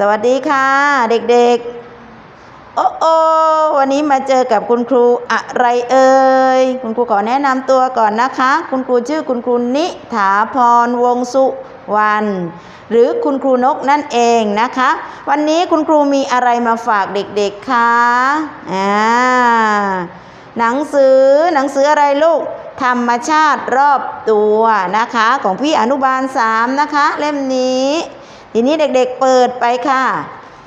สวัสดีค่ะเด็กๆ โอ้โอวันนี้มาเจอกับคุณครูอะไรเอ่ย คุณครูขอแนะนำตัวก่อนนะคะ คุณครูชื่อคุณครูนิถาพรวงสุวรรณหรือคุณครูนกนั่นเองนะคะ วันนี้คุณครูมีอะไรมาฝากเด็กๆคะอ่าหนังสือหนังสืออะไรลูกธรรมชาติรอบตัวนะคะ ของพี่อนุบาลสามนะคะ เล่มนี้ ทีนี้เด็กๆเปิดไปค่ะ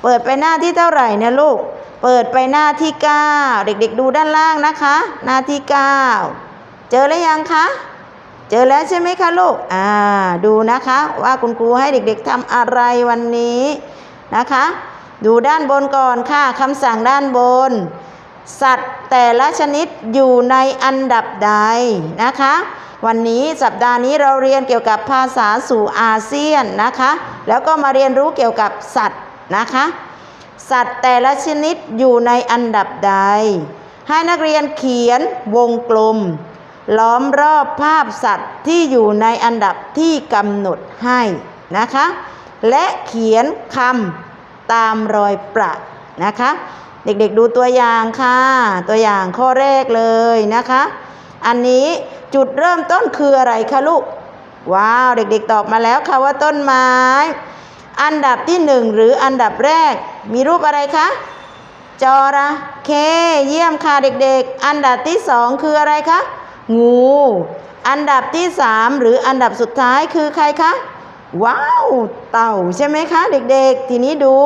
เปิดไปหน้าที่เท่าไหร่เนี่ยลูก เปิดไปหน้าที่ 9 เด็กๆดูด้านล่างนะคะ หน้าที่ 9 เจอแล้วยังคะเจอแล้วใช่ไหมคะลูก อ่า ดูนะคะว่าคุณครูให้เด็กๆทำอะไรวันนี้นะคะ ดูด้านบนก่อนค่ะคำสั่งด้านบน สัตว์แต่ละชนิดอยู่ในอันดับใดนะคะ วันนี้สัปดาห์นี้เราเรียนเกี่ยวกับภาษาสู่อาเซียนนะคะ แล้วก็มาเรียนรู้เกี่ยวกับสัตว์นะคะ สัตว์แต่ละชนิดอยู่ในอันดับใด ให้นักเรียนเขียนวงกลม ล้อมรอบภาพสัตว์ที่อยู่ในอันดับที่กำหนดให้นะคะ และเขียนคำตามรอยประนะคะ เด็กๆดูตัวอย่างค่ะ ตัวอย่างข้อแรกเลยนะคะ อันนี้จุดเริ่มต้นคืออะไรคะลูก ว้าว เด็กๆตอบมาแล้วค่ะว่าต้นไม้ อันดับที่หนึ่งหรืออันดับแรก มีรูปอะไรคะ จระเข้ เยี่ยมค่ะเด็กๆ อันดับที่สองคืออะไรคะ งู อันดับที่สามหรืออันดับสุดท้ายคือใครคะ ว้าว เต่าใช่ไหมคะ เด็กๆ ทีนี้ดู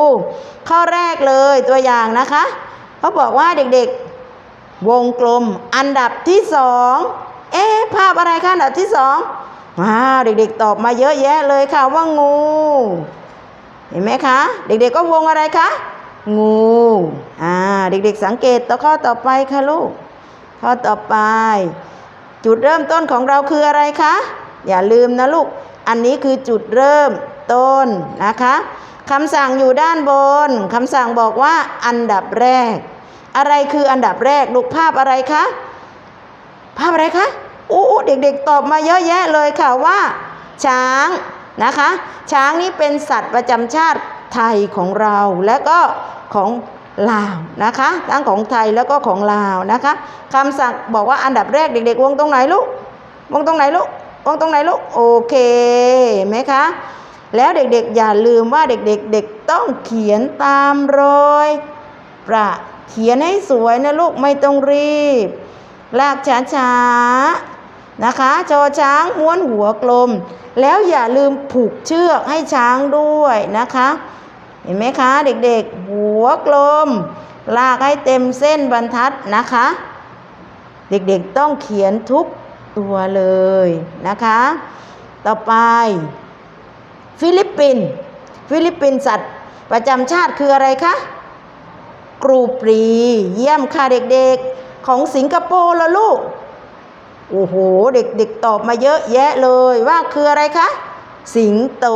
ข้อแรกเลยตัวอย่างนะคะเขาบอกว่าเด็กๆ วงกลม อันดับที่สองเอ๊ภาพอะไรคะอันดับที่สองว้าวเด็ก ๆ ตอบมาเยอะแยะเลยค่ะว่างู เห็นไหมคะ เด็ก ๆ ก็วงอะไรคะงูอ่าเด็ก ๆ สังเกตต่อข้อต่อไปค่ะลูกข้อต่อไป จุดเริ่มต้นของเราคืออะไรคะอย่าลืมนะลูก อันนี้คือจุดเริ่มต้นนะคะคำสั่งอยู่ด้านบนคำสั่งบอกว่าอันดับแรก อะไรคืออันดับแรกลูกภาพอะไรคะภาพอะไรคะอู้เด็กๆตอบมาเยอะแยะเลยค่ะว่า ช้างนะคะ ช้างนี้เป็นสัตว์ประจำชาติไทยของเราและก็ของลาวนะคะทั้งของไทยแล้วก็ของลาวนะคะคำสั่งบอกว่าอันดับแรกเด็กๆ วงตรงไหนลูกวงตรงไหนลูก วงตรงไหนลูกโอเคเห็นไหมคะ แล้วเด็กๆอย่าลืมว่าเด็กๆเด็กต้องเขียนตามรอยประเขียนให้สวยนะลูกไม่ต้องรีบ ลากช้าๆนะคะจอช้างม้วนหัวกลม แล้วอย่าลืมผูกเชือกให้ช้างด้วยนะคะ เห็นไหมคะเด็กๆ หัวกลม ลากให้เต็มเส้นบรรทัดนะคะ เด็กๆต้องเขียนทุก ตัวเลยนะคะ ต่อไป ฟิลิปปินส์ฟิลิปปินส์สัตว์ประจำชาติคืออะไรคะกรูปรี เยี่ยมค่ะเด็กๆ ของสิงคโปร์ละลูก โอ้โห เด็กๆ ตอบมาเยอะแยะเลยว่าคืออะไรคะ สิงโต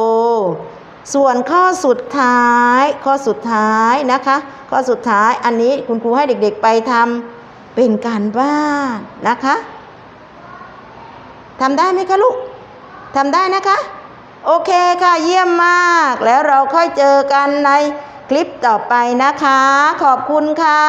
ส่วนข้อสุดท้าย ข้อสุดท้ายนะคะ ข้อสุดท้ายอันนี้คุณครูให้เด็กๆไปทำเป็นการบ้านนะคะ ทำได้ไหมคะลูกทำได้นะคะ โอเคค่ะเยี่ยมมาก แล้วเราค่อยเจอกันในคลิปต่อไปนะคะ ขอบคุณค่ะ